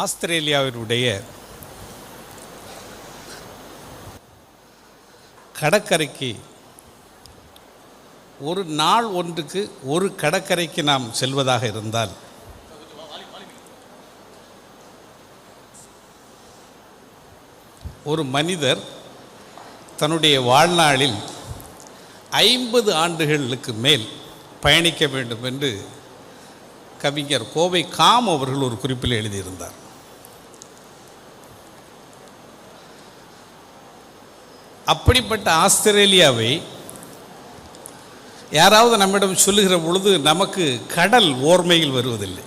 ஆஸ்திரேலியாவினுடைய கடற்கரைக்கு ஒரு நாள் ஒன்றுக்கு ஒரு கடற்கரைக்கு நாம் செல்வதாக இருந்தால் ஒரு மனிதர் தன்னுடைய வாழ்நாளில் ஐம்பது ஆண்டுகளுக்கு மேல் பயணிக்க வேண்டும் என்று கவிஞர் கோவை காம் அவர்கள் ஒரு குறிப்பில் எழுதியிருந்தார். அப்படிப்பட்ட ஆஸ்திரேலியாவை யாராவது நம்மிடம் சொல்லுகிற பொழுது நமக்கு கடல் ஓர்மையில் வருவதில்லை.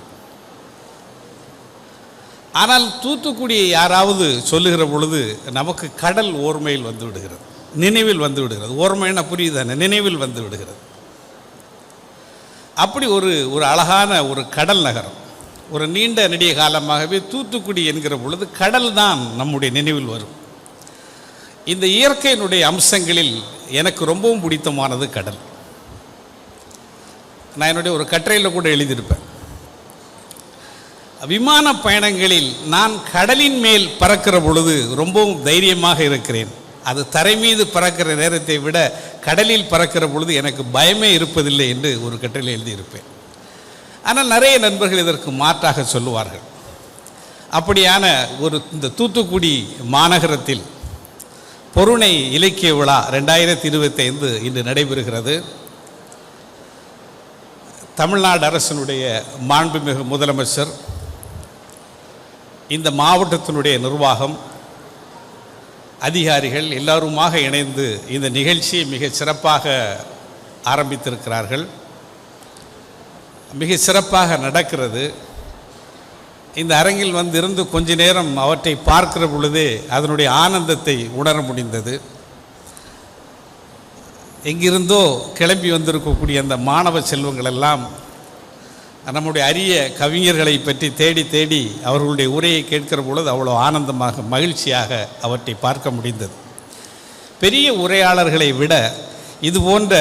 ஆனால் தூத்துக்குடியை யாராவது சொல்லுகிற பொழுது நமக்கு கடல் ஓர்மையில் வந்து விடுகிறது. நினைவில் வந்து விடுகிறது. ஓர்மைன்னா புரியுதானே? நினைவில் வந்து விடுகிறது. அப்படி ஒரு ஒரு அழகான ஒரு கடல் நகரம். ஒரு நீண்ட நெடிய காலமாகவே தூத்துக்குடி என்கிற பொழுது கடல் தான் நம்முடைய நினைவில் வரும். இந்த இயற்கையினுடைய அம்சங்களில் எனக்கு ரொம்பவும் பிடித்தமானது கடல். நான் என்னுடைய ஒரு கட்டுரையில் கூட எழுதியிருப்பேன். விமான பயணங்களில் நான் கடலின் மேல் பறக்கிற பொழுது ரொம்பவும் தைரியமாக இருக்கிறேன். அது தரை மீது பறக்கிற நேரத்தை விட கடலில் பறக்கிற பொழுது எனக்கு பயமே இருப்பதில்லை என்று ஒரு கட்டுரையில் எழுதியிருப்பேன். ஆனால் நிறைய நண்பர்கள் இதற்கு மாற்றாக சொல்லுவார்கள். அப்படியான ஒரு இந்த தூத்துக்குடி மாநகரத்தில் பொருணை இலக்கிய விழா ரெண்டாயிரத்தி இருபத்தைந்து இன்று நடைபெறுகிறது. தமிழ்நாடு அரசினுடைய மாண்புமிகு முதலமைச்சர் இந்த மாவட்டத்தினுடைய நிர்வாகம் அதிகாரிகள் எல்லாருமாக இணைந்து இந்த நிகழ்ச்சியை மிக சிறப்பாக ஆரம்பித்திருக்கிறார்கள். மிக சிறப்பாக நடக்கிறது. இந்த அரங்கில் வந்து இருந்து கொஞ்ச நேரம் அவற்றை பார்க்கிற பொழுதே அதனுடைய ஆனந்தத்தை உணர முடிந்தது. எங்கிருந்தோ கிளம்பி வந்திருக்கக்கூடிய அந்த மாணவ செல்வங்கள் எல்லாம் நம்முடைய அரிய கவிஞர்களை பற்றி தேடி தேடி அவர்களுடைய உரையை கேட்கிற பொழுது அவ்வளோ ஆனந்தமாக மகிழ்ச்சியாக அவற்றை பார்க்க முடிந்தது. பெரிய உரையாளர்களை விட இது போன்ற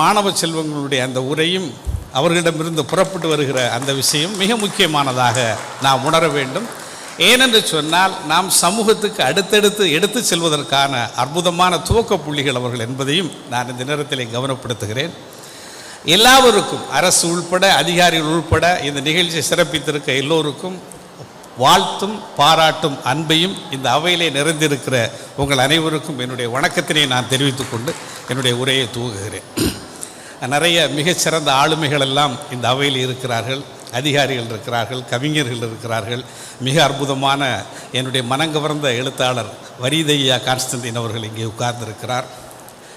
மாணவ செல்வங்களுடைய அந்த உரையும் அவர்களிடமிருந்து புறப்பட்டு வருகிற அந்த விஷயம் மிக முக்கியமானதாக நாம் உணர வேண்டும். ஏனென்று சொன்னால் நாம் சமூகத்துக்கு அடுத்தடுத்து எடுத்து செல்வதற்கான அற்புதமான துவக்க புள்ளிகள் அவர்கள் என்பதையும் நான் இந்த நேரத்தில் கவனப்படுத்துகிறேன். எல்லாவருக்கும் அரசு உள்பட அதிகாரிகள் உள்பட இந்த நிகழ்ச்சியை சிறப்பித்திருக்க எல்லோருக்கும் வாழ்த்தும் பாராட்டும் அன்பையும் இந்த அவையிலே நிறைந்திருக்கிற உங்கள் அனைவருக்கும் என்னுடைய வணக்கத்தினை நான் தெரிவித்துக்கொண்டு என்னுடைய உரையை துவங்குகிறேன் நிறைய மிகச்சிறந்த ஆளுமைகள் எல்லாம் இந்த அவையில் இருக்கிறார்கள். அதிகாரிகள் இருக்கிறார்கள் கவிஞர்கள் இருக்கிறார்கள். மிக அற்புதமான என்னுடைய மனங்கவர்ந்த எழுத்தாளர் வரிதையா கான்ஸ்டன்டின் அவர்கள் இங்கே உட்கார்ந்திருக்கிறார்.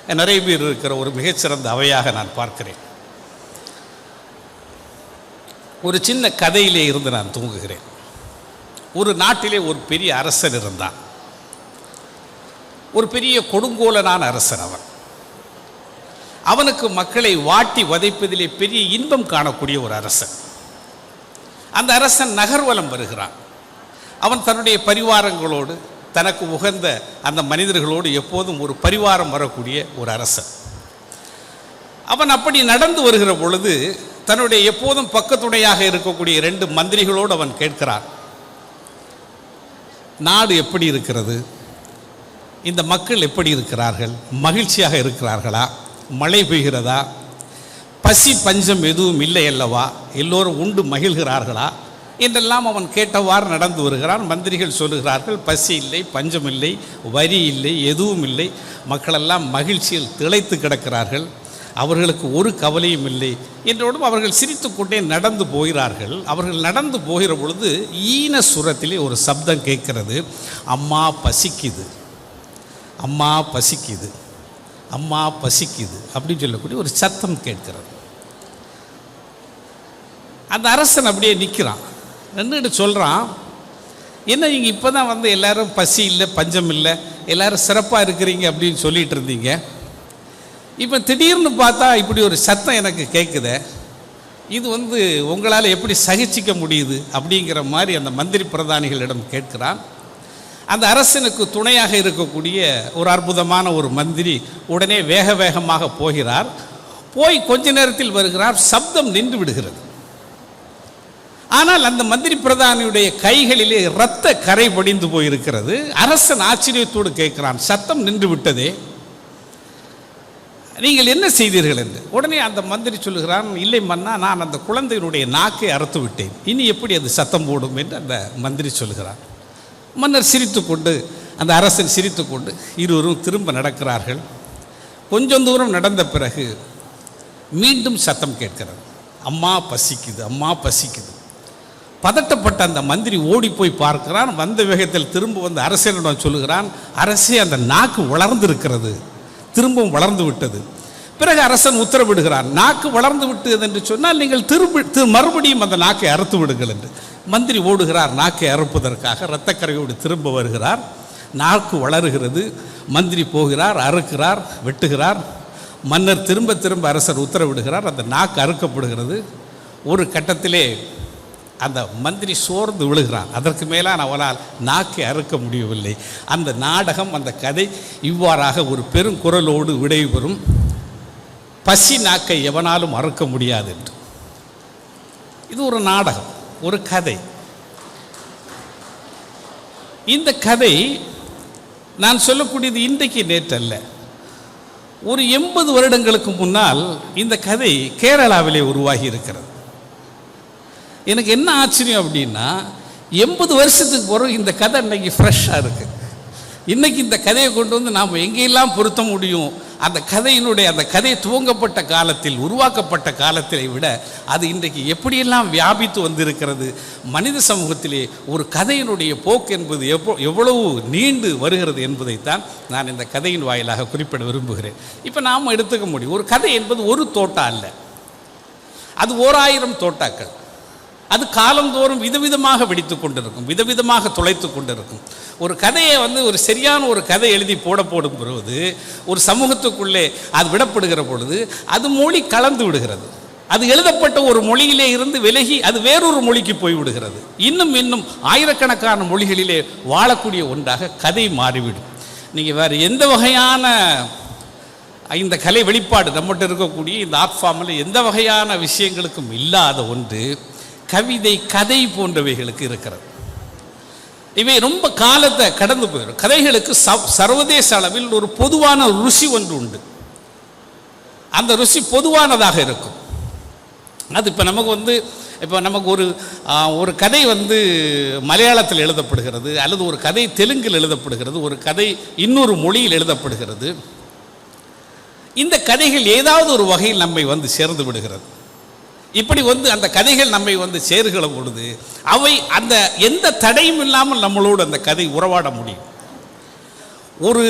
நிறைய பேர் இருக்கிற ஒரு மிகச்சிறந்த அவையாக நான் பார்க்கிறேன். ஒரு சின்ன கதையிலே இருந்து நான் தூங்குகிறேன். ஒரு நாட்டிலே ஒரு பெரிய அரசன் இருந்தான். ஒரு பெரிய கொடுங்கோலனான அரசன் அவன். அவனுக்கு மக்களை வாட்டி வதைப்பதிலே பெரிய இன்பம் காணக்கூடிய ஒரு அரசன். அந்த அரசன் நகர்வலம் வருகிறான். அவன் தன்னுடைய பரிவாரங்களோடு தனக்கு உகந்த அந்த மனிதர்களோடு எப்போதும் ஒரு பரிவாரம் வரக்கூடிய ஒரு அரசன். அவன் அப்படி நடந்து வருகிற பொழுது தன்னுடைய எப்போதும் பக்கத்துணையாக இருக்கக்கூடிய ரெண்டு மந்திரிகளோடு அவன் கேட்கிறான் நாடு எப்படி இருக்கிறது? இந்த மக்கள் எப்படி இருக்கிறார்கள்? மகிழ்ச்சியாக இருக்கிறார்களா? மழை பெய்கிறதா? பசி பஞ்சம் எதுவும் இல்லை அல்லவா? எல்லோரும் உண்டு மகிழ்கிறார்களா? என்றெல்லாம் அவன் கேட்டவாறு நடந்து வருகிறான். மந்திரிகள் சொல்லுகிறார்கள் பசி இல்லை பஞ்சம் இல்லை வரி இல்லை எதுவும் இல்லை. மக்களெல்லாம் மகிழ்ச்சியில் திளைத்து கிடக்கிறார்கள். அவர்களுக்கு ஒரு கவலையும் இல்லை. என்றோடும் அவர்கள் சிரித்துக்கொண்டே நடந்து போகிறார்கள். அவர்கள் நடந்து போகிற பொழுது ஈன சுரத்திலே ஒரு சப்தம் கேட்கிறது. அம்மா பசிக்குது. அம்மா பசிக்குது. அம்மா பசிக்குது அப்படின்னு சொல்லக்கூடிய ஒரு சத்தம் கேட்கிறது. அந்த அரசன் அப்படியே நிற்கிறான் நின்றுட்டு சொல்கிறான் என்ன நீங்கள் இப்போ தான் வந்து எல்லோரும் பசி இல்லை பஞ்சம் இல்லை எல்லாரும் சிறப்பாக இருக்கிறீங்க அப்படின்னு சொல்லிட்டு இருந்தீங்க. இப்போ திடீர்னு பார்த்தா இப்படி ஒரு சத்தம் எனக்கு கேட்குதே இது வந்து உங்களால் எப்படி சகிச்சிக்க முடியுது அப்படிங்கிற மாதிரி அந்த மந்திரி பிரதானிகளிடம் கேட்கிறான். அந்த அரசனுக்கு துணையாக இருக்கக்கூடிய ஒரு அற்புதமான ஒரு மந்திரி உடனே வேக வேகமாக போகிறார். போய் கொஞ்ச நேரத்தில் வருகிறார். சப்தம் நின்று விடுகிறது. ஆனால் அந்த மந்திரி பிரதானியுடைய கைகளிலே இரத்த கரை படிந்து போயிருக்கிறது. அரசன் ஆச்சரியத்தோடு கேட்கிறான் சத்தம் நின்று விட்டதே. நீங்கள் என்ன செய்தீர்கள் என்று? உடனே அந்த மந்திரி சொல்லுகிறான் இல்லை மன்னா நான் அந்த குழந்தையினுடைய நாக்கை அறுத்து விட்டேன். இனி எப்படி அது சத்தம் போடும்? என்று அந்த மந்திரி சொல்லுகிறான். மன்னர் சிரித்துக்கொண்டு அந்த அரசன் சிரித்துக்கொண்டு இருவரும் திரும்ப நடக்கிறார்கள். கொஞ்சம் தூரம் நடந்த பிறகு மீண்டும் சத்தம் கேட்கிறது. அம்மா பசிக்குது அம்மா பசிக்குது. பதட்டப்பட்ட அந்த மந்திரி ஓடி போய் பார்க்கிறான். வந்த வேகத்தில் திரும்ப வந்து அரசனிடம் சொல்லுகிறான் அரசே அந்த நாக்கு வளர்ந்திருக்கிறது. திரும்பவும் வளர்ந்து விட்டது. பிறகு அரசன் உத்தரவிடுகிறான் நாக்கு வளர்ந்து விட்டது என்று சொன்னால் நீங்கள் திரும்ப திரு- மறுபடியும் அந்த நாக்கை அறுத்து விடுங்கள் என்று. மந்திரி ஓடுகிறார் நாக்கை அறுப்பதற்காக இரத்தக்கரையோடு திரும்ப வருகிறார். நாக்கு வளருகிறது மந்திரி போகிறார் அறுக்கிறார் வெட்டுகிறார். மன்னர் திரும்ப திரும்ப அரசர் உத்தரவிடுகிறார் அந்த நாக்கு அறுக்கப்படுகிறது. ஒரு கட்டத்திலே அந்த மந்திரி சோர்ந்து விழுகிறான். அதற்கு மேலான அவனால் நாக்கை அறுக்க முடியவில்லை. அந்த நாடகம் அந்த கதை இவ்வாறாக ஒரு பெருங்குரலோடு விடைபெறும். பசி நாக்கை எவனாலும் அறுக்க முடியாது என்று. இது ஒரு நாடகம். ஒரு கதை. இந்த கதை நான் சொல்லக்கூடியது இன்றைக்கு நேற்றல்ல. ஒரு எண்பது வருடங்களுக்கு முன்னால் இந்த கதை கேரளாவிலே உருவாகி இருக்கிறது. எனக்கு என்ன ஆச்சரியம் அப்படின்னா எண்பது வருஷத்துக்கு பிறகு இந்த கதை இன்னைக்கு ஃப்ரெஷ்ஷாக இருக்குது இன்றைக்கி இந்த கதையை கொண்டு வந்து நாம் எங்கெல்லாம் பொருத்த முடியும்? அந்த கதையினுடைய அந்த கதை துவங்கப்பட்ட காலத்தில் உருவாக்கப்பட்ட காலத்தை விட அது இன்றைக்கு எப்படியெல்லாம் வியாபித்து வந்திருக்கிறது? மனித சமூகத்திலே ஒரு கதையினுடைய போக்கு என்பது எவ்வளோ எவ்வளவு நீண்டு வருகிறது என்பதைத்தான் நான் இந்த கதையின் வாயிலாக குறிப்பிட விரும்புகிறேன். இப்போ நாம் எடுத்துக்க முடியும். ஒரு கதை என்பது ஒரு தோட்டா அல்ல. அது ஓர் ஆயிரம் தோட்டாக்கள். அது காலந்தோறும் விதவிதமாக வெடித்து கொண்டிருக்கும் விதவிதமாக துளைத்து கொண்டிருக்கும். ஒரு கதையை வந்து ஒரு சரியான ஒரு கதை எழுதி போட போடும் பொழுது ஒரு சமூகத்துக்குள்ளே அது விடப்படுகிற பொழுது அது மொழி கலந்து விடுகிறது. அது எழுதப்பட்ட ஒரு மொழியிலே இருந்து விலகி அது வேறொரு மொழிக்கு போய் விடுகிறது. இன்னும் இன்னும் ஆயிரக்கணக்கான மொழிகளிலே வாழக்கூடிய ஒன்றாக கதை மாறிவிடும். நீங்கள் வேறு எந்த வகையான இந்த கலை வெளிப்பாடு நம்மகிட்ட இருக்கக்கூடிய இந்த ஆர்ட் ஃபார்மில் எந்த வகையான விஷயங்களுக்கும் இல்லாத ஒன்று கவிதை கதை போன்றவைகளுக்கு இருக்கிறது. இவை ரொம்ப காலத்தை கடந்து போயிடும். கதைகளுக்கு சர்வதேச அளவில் ஒரு பொதுவான ருசி ஒன்று உண்டு. அந்த ருசி பொதுவானதாக இருக்கும். அது இப்போ நமக்கு வந்து இப்போ நமக்கு ஒரு ஒரு கதை வந்து மலையாளத்தில் எழுதப்படுகிறது அல்லது ஒரு கதை தெலுங்கில் எழுதப்படுகிறது ஒரு கதை இன்னொரு மொழியில் எழுதப்படுகிறது. இந்த கதைகள் ஏதாவது ஒரு வகையில் நம்மை வந்து சேர்ந்து விடுகிறது. இப்படி வந்து அந்த கதைகள் நம்மை வந்து சேருகிற பொழுது அவை அந்த எந்த தடையும் இல்லாமல் நம்மளோடு அந்த கதை உறவாட முடியும். ஒரு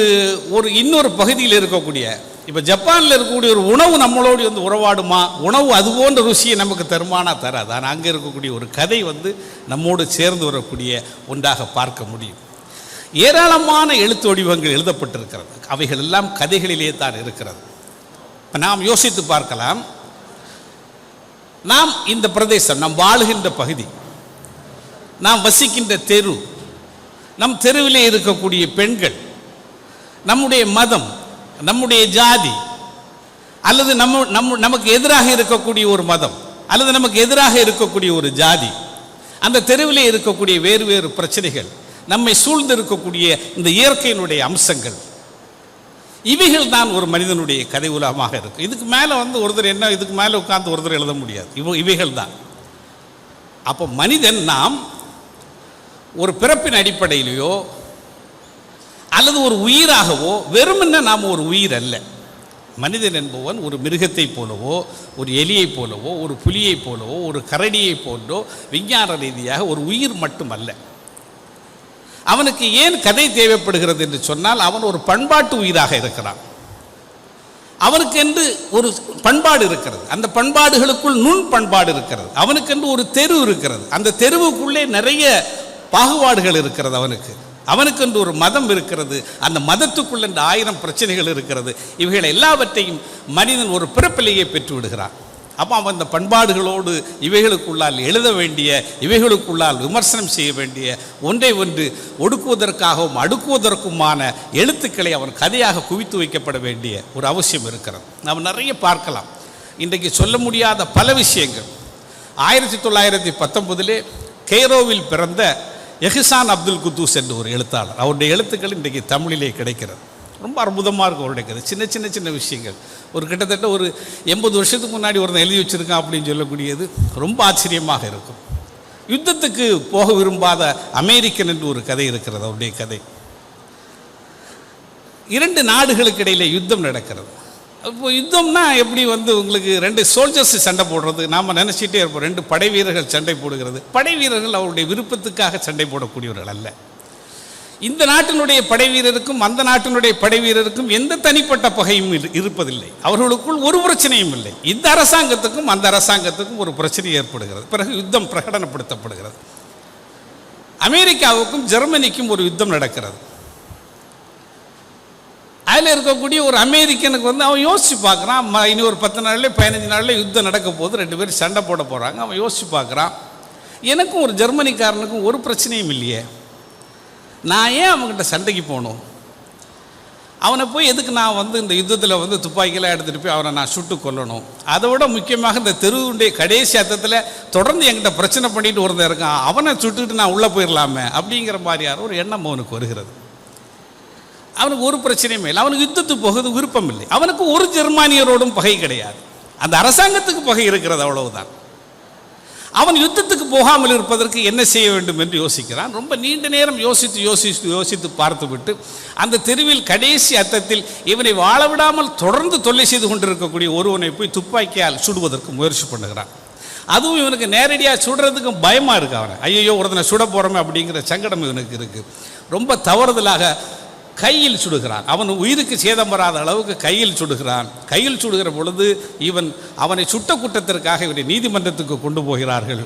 ஒரு இன்னொரு பகுதியில் இருக்கக்கூடிய இப்போ ஜப்பானில் இருக்கக்கூடிய ஒரு உணவு நம்மளோடு வந்து உறவாடுமா? உணவு அது போன்ற ருசியை நமக்கு தருமானா தராது. ஆனால் அங்கே இருக்கக்கூடிய ஒரு கதை வந்து நம்மோடு சேர்ந்து வரக்கூடிய ஒன்றாக பார்க்க முடியும். ஏராளமான எழுத்து வடிவங்கள் எழுதப்பட்டிருக்கிறது. அவைகள் எல்லாம் கதைகளிலே தான் இருக்கிறது. இப்போ நாம் யோசித்து பார்க்கலாம். நாம் இந்த பிரதேசம் நாம் வாழுகின்ற பகுதி நாம் வசிக்கின்ற தெரு நம் தெருவிலே இருக்கக்கூடிய பெண்கள் நம்முடைய மதம் நம்முடைய ஜாதி அல்லது நம்ம நம்ம நமக்கு எதிராக இருக்கக்கூடிய ஒரு மதம் அல்லது நமக்கு எதிராக இருக்கக்கூடிய ஒரு ஜாதி அந்த தெருவிலே இருக்கக்கூடிய வேறு வேறு பிரச்சனைகள் நம்மை சூழ்ந்திருக்கக்கூடிய இந்த இயற்கையினுடைய அம்சங்கள். இவைகள் தான் ஒரு மனிதனுடைய கதை உலகமாக இருக்கும் இதுக்கு மேலே வந்து ஒருத்தர் என்ன இதுக்கு மேலே உட்கார்ந்து ஒருத்தர் எழுத முடியாது. இவ இவைகள் தான் அப்போ மனிதன் நாம் ஒரு பிறப்பின் அடிப்படையிலையோ அல்லது ஒரு உயிராகவோ வெறுமென்ன நாம் ஒரு உயிர் அல்ல. மனிதன் என்பவன் ஒரு மிருகத்தைப் போலவோ ஒரு எலியைப் போலவோ ஒரு புலியைப் போலவோ ஒரு கரடியைப் போன்றோ விஞ்ஞான ரீதியாக ஒரு உயிர் மட்டுமல்ல. அவனுக்கு ஏன் கதை தேவைப்படுகிறது என்று சொன்னால் அவன் ஒரு பண்பாட்டு உயிராக இருக்கிறான். அவனுக்கென்று ஒரு பண்பாடு இருக்கிறது. அந்த பண்பாடுகளுக்குள் நுண் பண்பாடு இருக்கிறது. அவனுக்கென்று ஒரு தெரு இருக்கிறது. அந்த தெருவுக்குள்ளே நிறைய பாகுபாடுகள் இருக்கிறது அவனுக்கு. அவனுக்கென்று ஒரு மதம் இருக்கிறது. அந்த மதத்துக்குள்ள இந்த ஆயிரம் பிரச்சனைகள் இருக்கிறது. இவைகள் எல்லாவற்றையும் மனிதன் ஒரு பிறப்பிலேயே பெற்று விடுகிறான். அப்போ அவன் அந்த பண்பாடுகளோடு இவைகளுக்குள்ளால் எழுத வேண்டிய இவைகளுக்குள்ளால் விமர்சனம் செய்ய வேண்டிய ஒன்றை ஒன்று ஒடுக்குவதற்காகவும் அடுக்குவதற்குமான எழுத்துக்களை அவன் கதையாக குவித்து வைக்கப்பட வேண்டிய ஒரு அவசியம் இருக்கிறது. நாம் நிறைய பார்க்கலாம். இன்றைக்கு சொல்ல முடியாத பல விஷயங்கள். ஆயிரத்தி தொள்ளாயிரத்தி பத்தொன்பதிலே கெய்ரோவில் பிறந்த எஹிசான் அப்துல் குத்தூஸ் என்ற ஒரு எழுத்தாளர் அவருடைய எழுத்துக்கள் இன்றைக்கு தமிழிலே கிடைக்கிறது. ரொம்ப அற்புதமாக இருக்கும் அவருடைய கதை. சின்ன சின்ன சின்ன விஷயங்கள். ஒரு கிட்டத்தட்ட ஒரு எண்பது வருஷத்துக்கு முன்னாடி ஒருத்தன் எழுதி வச்சுருக்கான் அப்படின்னு சொல்லக்கூடியது ரொம்ப ஆச்சரியமாக இருக்கும். யுத்தத்துக்கு போக விரும்பாத அமெரிக்கன் என்று ஒரு கதை இருக்கிறது அவருடைய கதை. இரண்டு நாடுகளுக்கு இடையிலே யுத்தம் நடக்கிறது. இப்போ யுத்தம்னா எப்படி வந்து உங்களுக்கு ரெண்டு சோல்ஜர்ஸ் சண்டை போடுறது நாம் நினச்சிட்டே இருப்போம் ரெண்டு படை வீரர்கள் சண்டை போடுகிறது. படை வீரர்கள் அவருடைய விருப்பத்துக்காக சண்டை போடக்கூடியவர்கள் அல்ல. இந்த நாட்டினுடைய படை வீரருக்கும் அந்த நாட்டினுடைய படை வீரருக்கும் எந்த தனிப்பட்ட பகையும் இருப்பதில்லை. அவர்களுக்குள் ஒரு பிரச்சனையும் இல்லை. இந்த அரசாங்கத்துக்கும் அந்த அரசாங்கத்துக்கும் ஒரு பிரச்சனை ஏற்படுகிறது. பிறகு யுத்தம் பிரகடனப்படுத்தப்படுகிறது. அமெரிக்காவுக்கும் ஜெர்மனிக்கும் ஒரு யுத்தம் நடக்கிறது. அதில் இருக்கக்கூடிய ஒரு அமெரிக்கனுக்கு வந்து அவன் யோசிச்சு பார்க்குறான் இனி ஒரு பத்து நாள்ல பதினஞ்சு நாள்ல யுத்தம் நடக்க போது ரெண்டு பேரும் சண்டை போட போகிறாங்க அவன் யோசிச்சு பார்க்குறான். எனக்கும் ஒரு ஜெர்மனிக்காரனுக்கும் ஒரு பிரச்சனையும் இல்லையே. நான் ஏன் அவன்கிட்ட சண்டைக்கு போகணும்? அவனை போய் எதுக்கு நான் வந்து இந்த யுத்தத்தில் வந்து துப்பாக்கியெல்லாம் எடுத்துகிட்டு போய் அவனை நான் சுட்டு கொல்லணும்? அதை விட முக்கியமாக இந்த தெருவுடைய கடைசி அர்த்தத்தில் தொடர்ந்து என்கிட்ட பிரச்சனை பண்ணிட்டு ஒருத்தன் இருக்கான். அவனை சுட்டுட்டு நான் உள்ளே போயிடலாமே அப்படிங்கிற மாதிரியான ஒரு எண்ணம் அவனுக்கு வருகிறது. அவனுக்கு ஒரு பிரச்சனையுமே இல்லை. அவனுக்கு யுத்தத்துக்கு போகிறது விருப்பம் இல்லை. அவனுக்கு ஒரு ஜெர்மானியரோடும் பகை கிடையாது. அந்த அரசாங்கத்துக்கு பகை இருக்கிறது அவ்வளவுதான். அவன் யுத்தத்துக்கு போகாமல் இருப்பதற்கு என்ன செய்ய வேண்டும் என்று யோசிக்கிறான். ரொம்ப நீண்ட நேரம் யோசித்து யோசித்து யோசித்து பார்த்துவிட்டு அந்த தெருவில் கடைசி அர்த்தத்தில் இவனை வாழ விடாமல் தொடர்ந்து தொல்லை செய்து கொண்டிருக்கக்கூடிய ஒருவனை போய் துப்பாக்கியால் சுடுவதற்கு முயற்சி பண்ணுகிறான். அதுவும் இவனுக்கு நேரடியாக சுடுறதுக்கும் பயமாக இருக்கு அவனை. ஐயோ ஒருத்தனை சுட போகிறோமே அப்படிங்கிற சங்கடம் இவனுக்கு இருக்குது ரொம்ப தவறுதலாக கையில் சுடுகிறான். அவன் உயிருக்கு சேதம் வராத அளவுக்கு கையில் சுடுகிறான். கையில் சுடுகிற பொழுது இவன் அவனை சுட்ட குற்றத்திற்காக இவனை நீதிமன்றத்துக்கு கொண்டு போகிறார்கள்.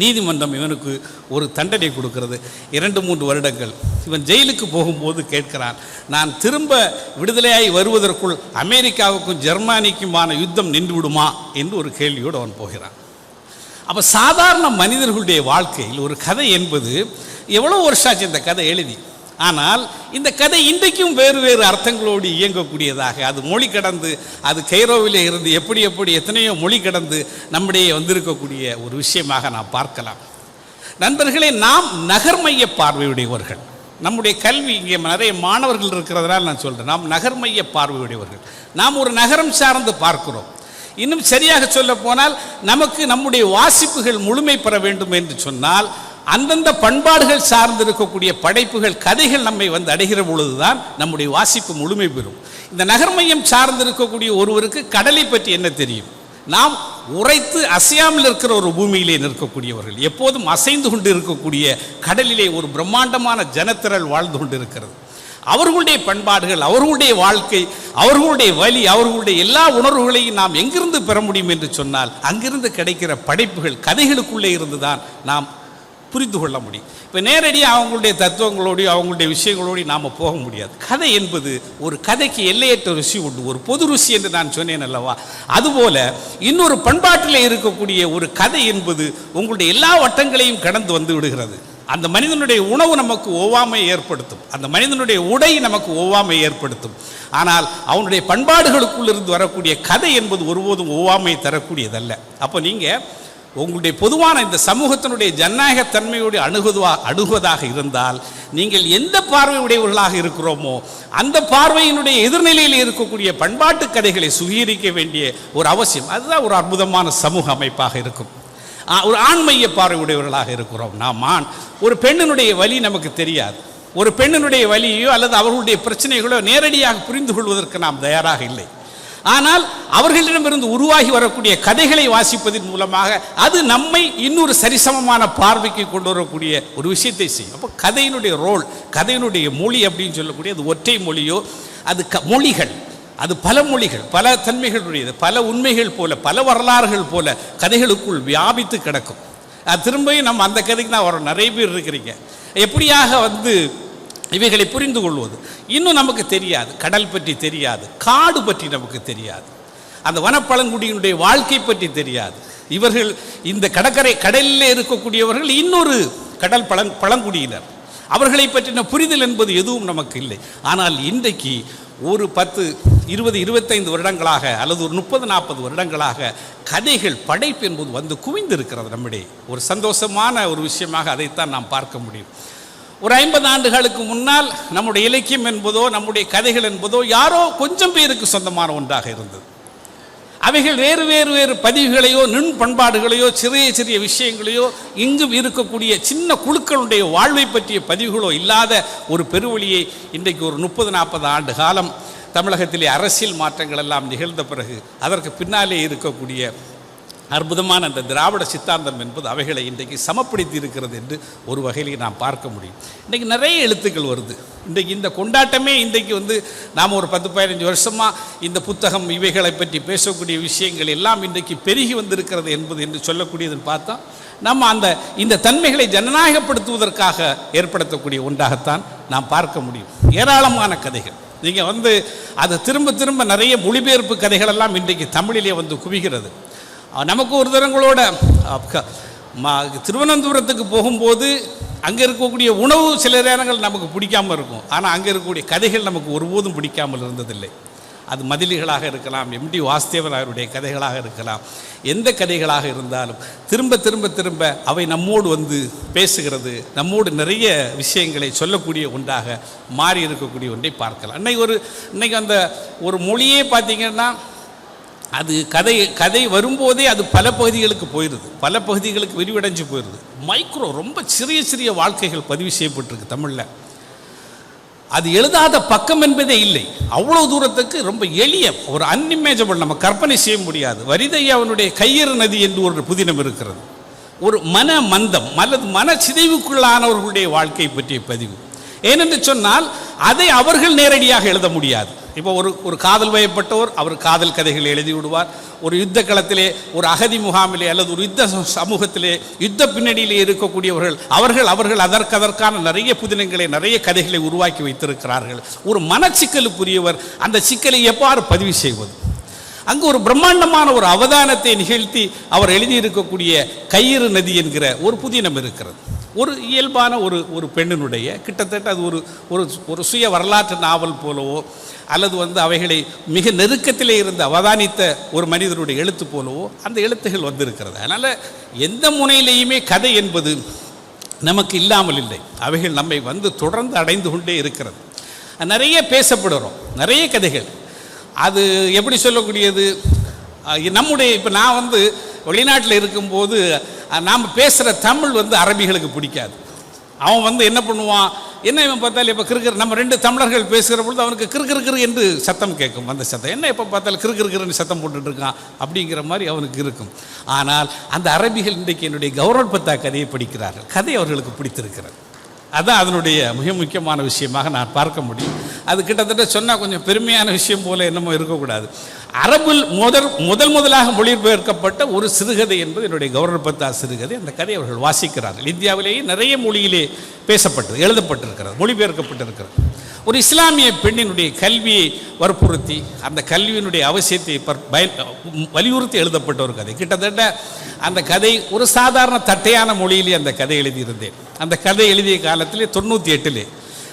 நீதிமன்றம் இவனுக்கு ஒரு தண்டனை கொடுக்கிறது. இரண்டு மூன்று வருடங்கள் இவன் ஜெயிலுக்கு போகும்போது கேட்கிறான் நான் திரும்ப விடுதலையாகி வருவதற்குள் அமெரிக்காவுக்கும் ஜெர்மானிக்குமான யுத்தம் நின்று விடுமா என்று ஒரு கேள்வியோடு அவன் போகிறான். அப்போ சாதாரண மனிதர்களுடைய வாழ்க்கையில் ஒரு கதை என்பது எவ்வளோ வருஷம் ஆச்சு இந்த கதை எழுதி? ஆனால் இந்த கதை இன்றைக்கும் வேறு வேறு அர்த்தங்களோடு இயங்கக்கூடியதாக. அது மொழி கடந்து அது கைரோவிலே இருந்து எப்படி எப்படி எத்தனையோ மொழி கடந்து நம்மிடையே வந்திருக்கக்கூடிய ஒரு விஷயமாக நாம் பார்க்கலாம். நண்பர்களே நாம் நகர்மைய பார்வையுடையவர்கள். நம்முடைய கல்வி இங்கே நிறைய மாணவர்கள் இருக்கிறதுனால நான் சொல்கிறேன் நாம் நகர்மைய பார்வையுடையவர்கள். நாம் ஒரு நகரம் சார்ந்து பார்க்கிறோம். இன்னும் சரியாக சொல்ல போனால் நமக்கு நம்முடைய வாசிப்புகள் முழுமை பெற வேண்டும் என்று சொன்னால் அந்தந்த பண்பாடுகள் சார்ந்து இருக்கக்கூடிய படைப்புகள் கதைகள் நம்மை வந்து அடைகிற பொழுதுதான் நம்முடைய வாசிப்பு முழுமை பெறும். இந்த நகர்மையம் சார்ந்து இருக்கக்கூடிய ஒருவருக்கு கடலை பற்றி என்ன தெரியும்? நாம் உரைத்து அசையாமல் இருக்கிற ஒரு பூமியிலே நிற்கக்கூடியவர்கள். எப்போதும் அசைந்து கொண்டு இருக்கக்கூடிய கடலிலே ஒரு பிரம்மாண்டமான ஜனத்திரள் வாழ்ந்து கொண்டு இருக்கிறது அவர்களுடைய பண்பாடுகள் அவர்களுடைய வாழ்க்கை அவர்களுடைய வலி அவர்களுடைய எல்லா உணர்வுகளையும் நாம் எங்கிருந்து பெற முடியும் என்று சொன்னால் அங்கிருந்து கிடைக்கிற படைப்புகள் கதைகளுக்குள்ளே இருந்துதான் நாம் புரிந்து கொள்ள முடியும் இப்போ நேரடியாக அவங்களுடைய தத்துவங்களோடையும் அவங்களுடைய விஷயங்களோடையும் நாம் போக முடியாது. கதை என்பது ஒரு கதைக்கு எல்லையற்ற ருசி உண்டு. ஒரு பொது ருசி என்று நான் சொன்னேன் அல்லவா? அதுபோல இன்னொரு பண்பாட்டில் இருக்கக்கூடிய ஒரு கதை என்பது உங்களுடைய எல்லா வட்டங்களையும் கடந்து வந்து விடுகிறது. அந்த மனிதனுடைய உணவு நமக்கு ஒவ்வாமை ஏற்படுத்தும். அந்த மனிதனுடைய உடை நமக்கு ஒவ்வாமை ஏற்படுத்தும். ஆனால் அவனுடைய பண்பாடுகளுக்குள்ளிருந்து வரக்கூடிய கதை என்பது ஒருபோதும் ஒவ்வாமை தரக்கூடியதல்ல. அப்போ நீங்கள் உங்களுடைய பொதுவான இந்த சமூகத்தினுடைய ஜனநாயக தன்மையுடைய அணுகுவதா அணுகுவதாக இருந்தால் நீங்கள் எந்த பார்வையுடையவர்களாக இருக்கிறோமோ அந்த பார்வையினுடைய எதிர்நிலையில் இருக்கக்கூடிய பண்பாட்டு கதைகளை சுகீகரிக்க வேண்டிய ஒரு அவசியம். அதுதான் ஒரு அற்புதமான சமூக அமைப்பாக இருக்கும். ஒரு ஆண்மைய பார்வை உடையவர்களாக இருக்கிறோம் நாம். ஆண் ஒரு பெண்ணினுடைய வலி நமக்கு தெரியாது. ஒரு பெண்ணினுடைய வலியோ அல்லது அவர்களுடைய பிரச்சனைகளோ நேரடியாக புரிந்து கொள்வதற்கு நாம் தயாராக இல்லை. ஆனால் அவர்களிடமிருந்து உருவாகி வரக்கூடிய கதைகளை வாசிப்பதன் மூலமாக அது நம்மை இன்னொரு சரிசமமான பார்வைக்கு கொண்டு வரக்கூடிய ஒரு விஷயத்தை செய்யும். அப்போ கதையினுடைய ரோல் கதையினுடைய மொழி அப்படின்னு சொல்லக்கூடிய அது ஒற்றை மொழியோ அது க மொழிகள் அது பல மொழிகள் பல தன்மைகளுடையது பல உண்மைகள் போல பல வரலாறுகள் போல கதைகளுக்குள் வியாபித்து கிடக்கும். அது திரும்பியும் நம்ம அந்த கதைக்கு தான் வரோம். நிறைய பேர் இருக்கிறீங்க. எப்படியாக வந்து இவைகளை புரிந்து கொள்வது. இன்னும் நமக்கு தெரியாது. கடல் பற்றி தெரியாது. காடு பற்றி நமக்கு தெரியாது. அந்த வனப்பழங்குடியினுடைய வாழ்க்கை பற்றி தெரியாது. இவர்கள் இந்த கடற்கரை கடலில் இருக்கக்கூடியவர்கள் இன்னொரு கடல் பழங் பழங்குடியினர். அவர்களை பற்றின புரிதல் என்பது எதுவும் நமக்கு இல்லை. ஆனால் இன்றைக்கு ஒரு பத்து இருபது இருபத்தைந்து வருடங்களாக அல்லது ஒரு முப்பது நாற்பது வருடங்களாக கதைகள் படைப்பு என்பது வந்து குவிந்திருக்கிறது நம்மிடையே. ஒரு சந்தோஷமான ஒரு விஷயமாக அதைத்தான் நாம் பார்க்க முடியும். ஒரு ஐம்பது ஆண்டுகளுக்கு முன்னால் நம்முடைய இலக்கியம் என்பதோ நம்முடைய கதைகள் என்பதோ யாரோ கொஞ்சம் பேருக்கு சொந்தமான ஒன்றாக இருந்தது. அவைகள் வேறு வேறு வேறு பதிவுகளையோ நுண் பண்பாடுகளையோ சிறிய சிறிய விஷயங்களையோ இங்கும் இருக்கக்கூடிய சின்ன குழுக்களுடைய வாழ்வை பற்றிய பதிவுகளோ இல்லாத ஒரு பெருவழியை இன்றைக்கு ஒரு முப்பது நாற்பது ஆண்டு காலம் தமிழகத்திலே அரசியல் மாற்றங்கள் எல்லாம் நிகழ்ந்த பிறகு அதற்கு பின்னாலே இருக்கக்கூடிய அற்புதமான அந்த திராவிட சித்தாந்தம் என்பது அவைகளை இன்றைக்கு சமப்படுத்தி இருக்கிறது என்று ஒரு வகையிலே நாம் பார்க்க முடியும். இன்றைக்கு நிறைய எழுத்துக்கள் வருது. இன்றைக்கு இந்த கொண்டாட்டமே இன்றைக்கு வந்து நாம் ஒரு பத்து பதினஞ்சு வருஷமாக இந்த புத்தகம் இவைகளை பற்றி பேசக்கூடிய விஷயங்கள் எல்லாம் இன்றைக்கு பெருகி வந்திருக்கிறது என்பது என்று சொல்லக்கூடியதுன்னு பார்த்தா நம்ம அந்த இந்த தன்மைகளை ஜனநாயகப்படுத்துவதற்காக ஏற்படுத்தக்கூடிய ஒன்றாகத்தான் நாம் பார்க்க முடியும். ஏராளமான கதைகள். நீங்கள் வந்து அதை திரும்ப திரும்ப நிறைய மொழிபெயர்ப்பு கதைகளெல்லாம் இன்றைக்கு தமிழிலே வந்து குவிகிறது. நமக்கு ஒரு தரங்களோட க- திருவனந்தபுரத்துக்கு போகும்போது அங்கே இருக்கக்கூடிய உணவு சில நேரங்கள் நமக்கு பிடிக்காமல் இருக்கும். ஆனால் அங்கே இருக்கக்கூடிய கதைகள் நமக்கு ஒருபோதும் பிடிக்காமல் இருந்ததில்லை. அது மதிலிகளாக இருக்கலாம் எம்டி வாஸ்தேவன் அவருடைய கதைகளாக இருக்கலாம். எந்த கதைகளாக இருந்தாலும் திரும்ப திரும்ப திரும்ப அவை நம்மோடு வந்து பேசுகிறது நம்மோடு நிறைய விஷயங்களை சொல்லக்கூடிய ஒன்றாக மாறி இருக்கக்கூடிய ஒன்றை பார்க்கலாம். இன்னைக்கு ஒரு இன்றைக்கி அந்த ஒரு மொழியே பார்த்தீங்கன்னா அது கதை கதை வரும்போதே அது பல பகுதிகளுக்கு போயிடுது பல பகுதிகளுக்கு விரிவடைஞ்சு போயிடுது மைக்ரோ ரொம்ப சிறிய சிறிய வாழ்க்கைகள் பதிவு செய்யப்பட்டிருக்கு தமிழில். அது எழுதாத பக்கம் என்பதே இல்லை. அவ்வளோ தூரத்துக்கு ரொம்ப எளிய ஒரு அன்இமேஜபிள் நம்ம கற்பனை செய்ய முடியாது. வரிதையாவனுடைய கையறு நதி என்று ஒரு புதினம் இருக்கிறது. ஒரு மன மந்தம் அல்லது மன சிதைவுக்குள்ளானவர்களுடைய வாழ்க்கை பற்றிய பதிவு. ஏனென்று சொன்னால் அதை அவர்கள் நேரடியாக எழுத முடியாது. இப்போ ஒரு ஒரு காதல் வயப்பட்டோர் அவர் காதல் கதைகள் எழுதி விடுவார் ஒரு யுத்த களத்திலே ஒரு அகதி முகாமிலே அல்லது ஒரு யுத்த சமூகத்திலே யுத்த பின்னணியிலே இருக்கக்கூடியவர்கள் அவர்கள் அவர்கள் அதற்கு அதற்கான நிறைய புதினங்களை நிறைய கதைகளை உருவாக்கி வைத்திருக்கிறார்கள். ஒரு மனச்சிக்கலுக்குரியவர் அந்த சிக்கலை எவ்வாறு பதிவு செய்வது? அங்கு ஒரு பிரம்மாண்டமான ஒரு அவதானத்தை நிகழ்த்தி அவர் எழுதியிருக்கக்கூடிய கயிறு நதி என்கிற ஒரு புதினம் இருக்கிறது. ஒரு இயல்பான ஒரு ஒரு பெண்ணினுடைய கிட்டத்தட்ட அது ஒரு ஒரு ஒரு சுய வரலாற்று நாவல் போலவோ அல்லது வந்து அவைகளை மிக நெருக்கத்திலே இருந்து அவதானித்த ஒரு மனிதருடைய எழுத்து போலவோ அந்த எழுத்துகள் வந்திருக்கிறது. அதனால் எந்த முனையிலேயுமே கதை என்பது நமக்கு இல்லாமல் இல்லை. அவைகள் நம்மை வந்து தொடர்ந்து அடைந்து கொண்டே இருக்கிறது. நிறைய பேசப்படுறோம். நிறைய கதைகள். அது எப்படி சொல்லக்கூடியது? நம்முடைய இப்போ நான் வந்து வெளிநாட்டில் இருக்கும்போது நாம் பேசுகிற தமிழ் வந்து அரபிகளுக்கு பிடிக்காது. அவன் வந்து என்ன பண்ணுவான்? என்ன இவன் பார்த்தாலும் இப்போ கிறுக்கிற நம்ம ரெண்டு தமிழர்கள் பேசுகிற பொழுது அவனுக்கு கிறுக்கிறு என்று சத்தம் கேட்கும். அந்த சத்தம் என்ன எப்போ பார்த்தாலும் கிறுக்கிறுன்னு சத்தம் போட்டுட்ருக்கான் அப்படிங்கிற மாதிரி அவனுக்கு இருக்கும். ஆனால் அந்த அரபிகள் இன்றைக்கு என்னுடைய கௌரவப்பத்தா பத்தா கதையை படிக்கிறார்கள். கதை அவர்களுக்கு பிடித்திருக்கிறது. அதுதான் அதனுடைய மிக முக்கியமான விஷயமாக நான் பார்க்க முடியும். அது கிட்டத்தட்ட சொன்னால் கொஞ்சம் பெருமையான விஷயம் போல என்னமோ இருக்கக்கூடாது. அரபில் முதல் முதல் முதலாக மொழிபெயர்க்கப்பட்ட ஒரு சிறுகதை என்பது என்னுடைய கௌரவப்பத்தா சிறுகதை. அந்த கதை அவர்கள் வாசிக்கிறார்கள். இந்தியாவிலேயே நிறைய மொழியிலே பேசப்பட்டது எழுதப்பட்டிருக்கிறது மொழிபெயர்க்கப்பட்டிருக்கிறது. ஒரு இஸ்லாமிய பெண்ணினுடைய கல்வியை வற்புறுத்தி அந்த கல்வியினுடைய அவசியத்தை பற்- வலியுறுத்தி எழுதப்பட்ட ஒரு கதை. கிட்டத்தட்ட அந்த கதை ஒரு சாதாரண தட்டையான மொழியிலே அந்த கதை எழுதியிருந்தேன். அந்த கதை எழுதிய காலத்திலே தொண்ணூற்றி எட்டிலே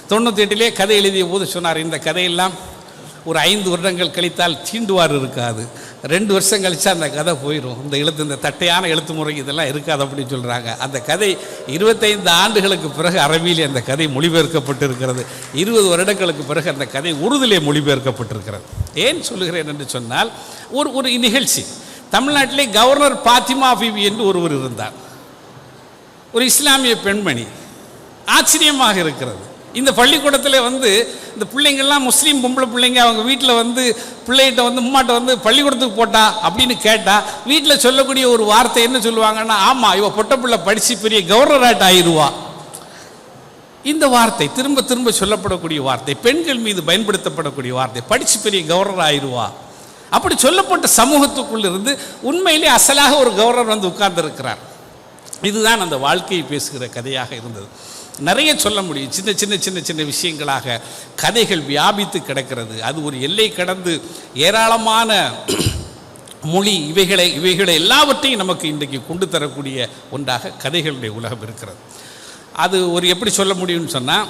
தொண்ணூற்றி எட்டிலே கதை எழுதிய போது சொன்னார் இந்த கதையெல்லாம் ஒரு ஐந்து வருடங்கள் கழித்தால் தீண்டுவார் இருக்காது. ரெண்டு வருஷம் கழிச்சா அந்த கதை போயிடும் இந்த எழுத்து இந்த தட்டையான எழுத்து முறை இதெல்லாம் இருக்காது அப்படின்னு சொல்கிறாங்க அந்த கதை இருபத்தைந்து ஆண்டுகளுக்கு பிறகு அரபியிலே அந்த கதை மொழிபெயர்க்கப்பட்டிருக்கிறது. இருபது வருடங்களுக்கு பிறகு அந்த கதை உருதிலே மொழிபெயர்க்கப்பட்டிருக்கிறது. ஏன் சொல்லுகிறேன் என்று சொன்னால் ஒரு ஒரு நிகழ்ச்சி. தமிழ்நாட்டிலே கவர்னர் பாத்திமா பிபி என்று ஒருவர் இருந்தார். ஒரு இஸ்லாமிய பெண்மணி. ஆச்சரியமாக இருக்கிறது. இந்த பள்ளிக்கூடத்தில் வந்து இந்த பிள்ளைங்கள்லாம் முஸ்லீம் பொம்பளை பிள்ளைங்க அவங்க வீட்டில் வந்து பிள்ளைகிட்ட வந்து உம்மாட்ட வந்து பள்ளிக்கூடத்துக்கு போட்டா அப்படின்னு கேட்டால் வீட்டில் சொல்லக்கூடிய ஒரு வார்த்தை என்ன சொல்லுவாங்கன்னா ஆமாம் இவ பொட்ட பிள்ளை படித்து பெரிய கவர்னராட் ஆயிடுவா இந்த வார்த்தை திரும்ப திரும்ப சொல்லப்படக்கூடிய வார்த்தை பெண்கள் மீது பயன்படுத்தப்படக்கூடிய வார்த்தை படித்து பெரிய கவர்னர் ஆயிடுவா அப்படி சொல்லப்பட்ட சமூகத்துக்குள்ளிருந்து உண்மையிலே அசலாக ஒரு கவர்னர் வந்து உட்கார்ந்துருக்கிறார். இதுதான் அந்த வாழ்க்கையை பேசுகிற கதையாக இருந்தது. நிறைய சொல்ல முடியும். சின்ன சின்ன சின்ன சின்ன விஷயங்களாக கதைகள் வியாபித்து கிடக்கிறது. அது ஒரு எல்லை கடந்து ஏராளமான மொழி இவைகளை இவைகளை எல்லாவற்றையும் நமக்கு இன்றைக்கு கொண்டு தரக்கூடிய ஒன்றாக கதைகளுடைய உலகம் இருக்கிறது. அது ஒரு எப்படி சொல்ல முடியும்னு சொன்னால்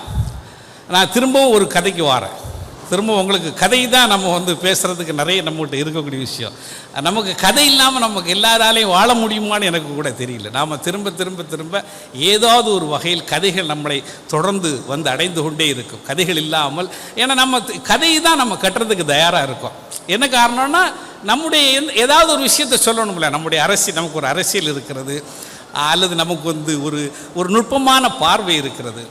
நான் திரும்பவும் ஒரு கதைக்கு வரேன். திரும்ப உங்களுக்கு கதை தான் நம்ம வந்து பேசுகிறதுக்கு நிறைய நம்மகிட்ட இருக்கக்கூடிய விஷயம். நமக்கு கதை இல்லாமல் நமக்கு எல்லாராலையும் வாழ முடியுமான்னு எனக்கு கூட தெரியல. நாம் திரும்ப திரும்ப திரும்ப ஏதாவது ஒரு வகையில் கதைகள் நம்மளை தொடர்ந்து வந்து அடைந்து கொண்டே இருக்கும். கதைகள் இல்லாமல். ஏன்னா நம்ம கதை தான் நம்ம கட்டுறதுக்கு தயாராக இருக்கோம். என்ன காரணம்னா நம்முடைய ஏதாவது ஒரு விஷயத்தை சொல்லணும்ல. நம்முடைய அரசியல் நமக்கு ஒரு அரசியல் இருக்கிறது. அல்லது நமக்கு வந்து ஒரு ஒரு நுட்பமான பார்வை இருக்கிறது.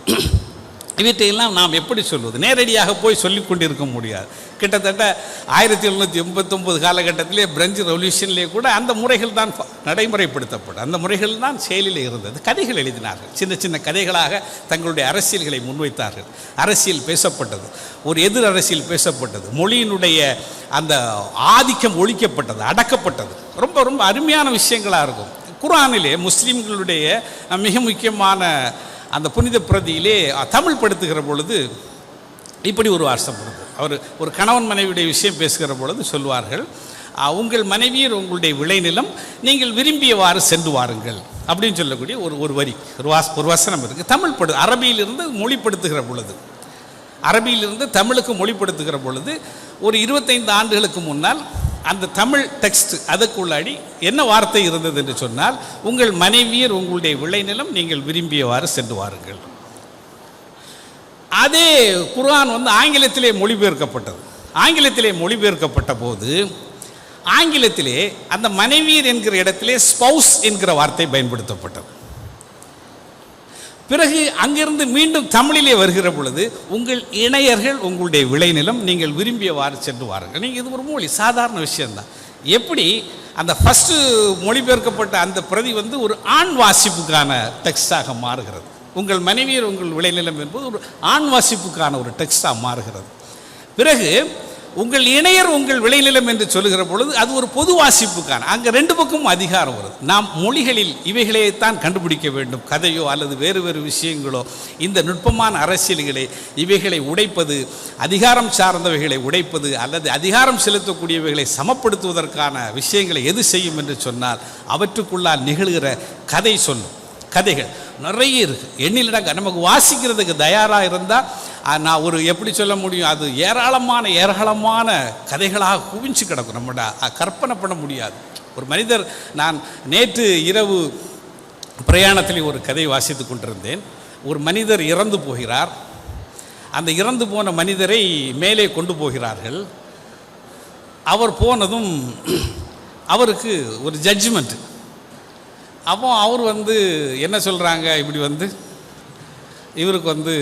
இவற்றையெல்லாம் நாம் எப்படி சொல்வது? நேரடியாக போய் சொல்லிக் கொண்டிருக்க முடியாது. கிட்டத்தட்ட ஆயிரத்தி எழுநூற்றி எண்பத்தொம்பது காலகட்டத்திலே பிரெஞ்சு ரெவல்யூஷன்லேயே கூட அந்த முறைகள் தான் நடைமுறைப்படுத்தப்படும். அந்த முறைகள் தான் செயலில் இருந்தது. கதைகள் எழுதினார்கள். சின்ன சின்ன கதைகளாக தங்களுடைய அரசியல்களை முன்வைத்தார்கள். அரசியல் பேசப்பட்டது. ஒரு எதிர் அரசியல் பேசப்பட்டது. மொழியினுடைய அந்த ஆதிக்கம் ஒழிக்கப்பட்டது அடக்கப்பட்டது. ரொம்ப ரொம்ப அருமையான விஷயங்களாக இருக்கும். குர்ஆனிலே முஸ்லீம்களுடைய மிக முக்கியமான அந்த புனித பிரதியிலே தமிழ் படுத்துகிற பொழுது இப்படி ஒரு வாசம் வருது அவர் ஒரு கணவன் மனைவியுடைய விஷயம் பேசுகிற பொழுது சொல்வார்கள் உங்கள் மனைவியர் உங்களுடைய விளைநிலம் நீங்கள் விரும்பியவாறு சென்று வாருங்கள். அப்படின்னு சொல்லக்கூடிய ஒரு ஒரு வரி ஒரு வாஸ் ஒரு வசனம் இருக்குது தமிழ் படு அரபியிலிருந்து மொழிப்படுத்துகிற பொழுது அரபியிலிருந்து தமிழுக்கு மொழிப்படுத்துகிற பொழுது ஒரு இருபத்தைந்து ஆண்டுகளுக்கு முன்னால் அந்த தமிழ் டெக்ஸ்ட் அதுக்குள்ளாடி என்ன வார்த்தை இருந்தது என்று சொன்னால் உங்கள் மனைவியர் உங்களுடைய விளைநிலம் நீங்கள் விரும்பியவாறு சென்று வாருங்கள். அதே குர்ஆன் வந்து ஆங்கிலத்திலே மொழிபெயர்க்கப்பட்டது. ஆங்கிலத்திலே மொழிபெயர்க்கப்பட்ட போது ஆங்கிலத்திலே அந்த மனைவியர் என்கிற இடத்திலே ஸ்பௌஸ் என்கிற வார்த்தை பயன்படுத்தப்பட்டது. பிறகு அங்கிருந்து மீண்டும் தமிழிலே வருகிற பொழுது உங்கள் இணையர்கள் உங்களுடைய விளைநிலம் நீங்கள் விரும்பியவாறு சென்று வாருங்கள். நீங்கள் இது ஒரு மொழி சாதாரண விஷயந்தான் எப்படி? அந்த ஃபஸ்ட்டு மொழிபெயர்க்கப்பட்ட அந்த பிரதி வந்து ஒரு ஆண் வாசிப்புக்கான டெக்ஸ்டாக மாறுகிறது. உங்கள் மனைவியர் உங்கள் விளைநிலம் என்பது ஒரு ஆண் வாசிப்புக்கான ஒரு டெக்ஸ்டாக மாறுகிறது. பிறகு உங்கள் இணையர் உங்கள் விளைநிலம் என்று சொல்லுகிற பொழுது அது ஒரு பொது வாசிப்புக்கான. அங்கே ரெண்டு பக்கமும் அதிகாரம் வருது. நாம் மொழிகளில் இவைகளைத்தான் கண்டுபிடிக்க வேண்டும். கதையோ அல்லது வேறு வேறு விஷயங்களோ. இந்த நுட்பமான அரசியல்களை இவைகளை உடைப்பது அதிகாரம் சார்ந்தவைகளை உடைப்பது அல்லது அதிகாரம் செலுத்தக்கூடியவைகளை சமப்படுத்துவதற்கான விஷயங்களை எது செய்யும் என்று சொன்னால் அவற்றுக்குள்ளால் நிகழ்கிற கதை சொல்லும். கதைகள் நிறைய இருக்குது எண்ணிலடங்க நமக்கு வாசிக்கிறதுக்கு தயாராக இருந்தால் நான் ஒரு எப்படி சொல்ல முடியும்? அது ஏராளமான ஏராளமான கதைகளாக குவிஞ்சு கிடக்கும் நம்மட கற்பனை பண்ண முடியாது. ஒரு மனிதர் நான் நேற்று இரவு பிரயாணத்தில் ஒரு கதை வாசித்து கொண்டிருந்தேன். ஒரு மனிதர் இறந்து போகிறார். அந்த இறந்து போன மனிதரை மேலே கொண்டு போகிறார்கள். அவர் போனதும் அவருக்கு ஒரு ஜட்ஜ்மெண்ட் அப்போ அவர் வந்து என்ன சொல்கிறாங்க இப்படி வந்து இவருக்கு வந்து